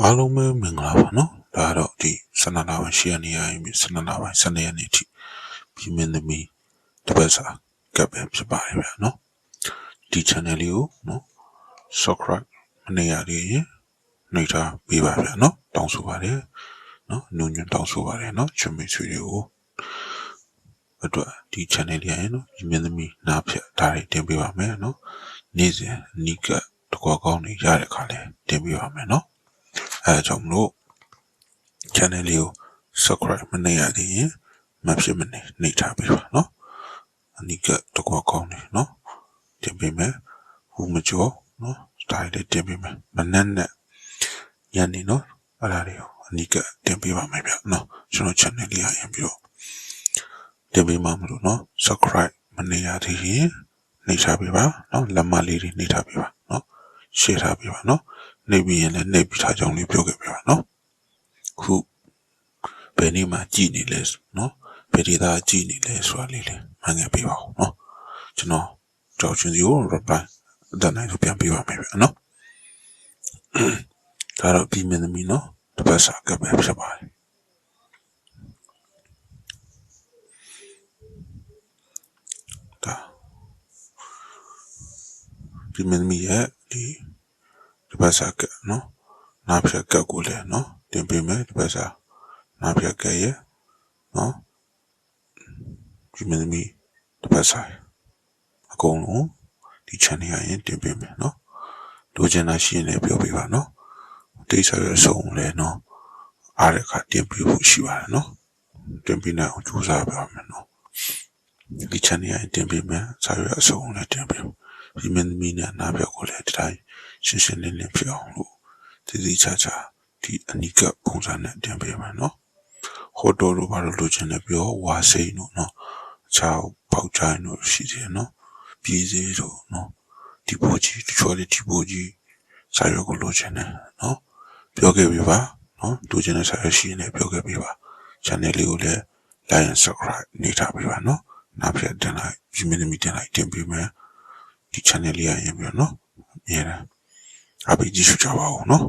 အားလုံးပဲမင်္ဂလာပါနော်ဒါကတော့ဒီဆန္ဒနာပိုင်းရှေ့နေရရင်ဆန္ဒနာပိုင်းဆန္ဒရနေထိပြီးမင်းသမီးတစ်ပတ်စာကပ်ပဲဖြစ်ပါတယ်ဗျာနော်ဒီ channel လေးကိုနော် subscribe မနေရသေးရင်နှိပ်ထားပေးပါဗျာနော်တောင်းဆိုပါတယ်နော်နုံညွန့်တောင်းဆိုပါတယ်နော်ချွတ်မိတ်ဆွေတွေကိုအတွက်ဒီ channel လေးရရင်နော်ဒီမင်းသမီးနားဖြတ်ဒါတွေတင်ပေးပါမယ်နော်နေ့စဉ်အနိကတကွာကောင်းနေရတဲ့ခါလဲတင်ပေးပါမယ်နော် အဲဒါကြောင့်မလို့ channel လေးကို subscribe မနေရသေးရင်မဖြစ်မနေနှိပ်ထားပေးပါနော်အနိကတကွာကောင်းနေနော်တင်ပေးမယ်ဟူမကျော်နော် style လေးတင်ပေးမယ်မနှက်နဲ့ညနေနော်အဲ့ဒါလေးကိုအနိကတင်ပေးပါမယ်ဗျနော်ကျွန်တော် channel လေးရရင်ပြီးတော့တင်ပေးမှမလို့နော် subscribe မနေရသေးရင်နှိပ်ထားပေးပါနော်လက်မလေးတွေနှိပ်ထားပေးပါ ရှင်းထားပြပါနော်နေပြီးရင်လည်းနေပြီးထားကြောင်းလေးပြောခဲ့ပြပါနော်ခုဘယ်နေမှာကြည်နေလဲနော်ဘယ်ဒေသကြည်နေလဲဆိုတာလေးလည်းမှန်ကန်ပြပါဦးနော်ကျွန်တော်ကြောက်ချင်းစီကို reply ဒါနိုင်ကိုပြန်ပြပါမယ်ဗျနော်ဒါတော့ပြီးမင်းသမီးနော်တပတ်စာကပဲဖြစ်ပါတယ်ဒါပြီးမင်းသမီးရဲ့ ဒီဒီဘက်စာကနော်နားဖြတ်ကတ်ကိုလည်းနော်တင်ပေးမယ်ဒီဘက်စာနားဖြတ်ကတ်ရဲ့နော်ဒီမင်းသမီးဒီဘက်စာအကုန်လုံးဒီ channel ရရင်တင်ပေးမယ်နော်လိုချင်တာရှိရင်လည်းပြောပေးပါနော်တိတ်ဆော်ရဆုံးလဲနော်အားရခတင်ပြဖို့ရှိပါတယ်နော်တင်ပြနေအောင်ကြိုးစားပါမယ်နော်ဒီ channel ရရင်တင်ပေးမယ်ဆော်ရအဆုံးလည်းတင်ပေး ဒီမင်းသမီးနဲ့နားဖြတ်ကိုလည်းဒီတိုင်းရှင်းရှင်းလင်းလင်းဖြစ်အောင်လို့တည်တည်ချာချာဒီအနိကပုံစံနဲ့တင်ပေးမယ်နော်ဟိုတိုလိုဘာလို့လိုချင်တယ်ပြောဝါစိန်တို့နော်အခြားပေါက်ချိုင်းတို့ရှိတယ်နော်ပြည်စည်းတို့နော်ဒီပိုကြီးတချို့လေဒီပိုကြီးစာရွက်ကိုလိုချင်တယ်နော်ပြောခဲ့ပြီပါနော်လိုချင်တဲ့စာရွက်ရှိရင်ပြောခဲ့ပြီပါ channel လေးကိုလည်း like and subscribe နေထားပြီပါနော်နောက်ပြတင်လိုက် view minimum တင်လိုက်တင်ပေးမယ် ဒီ channel လေးရရင်ပြီးတော့နော်အများအားပေးကြည့်ရှုကြပါဦးနော်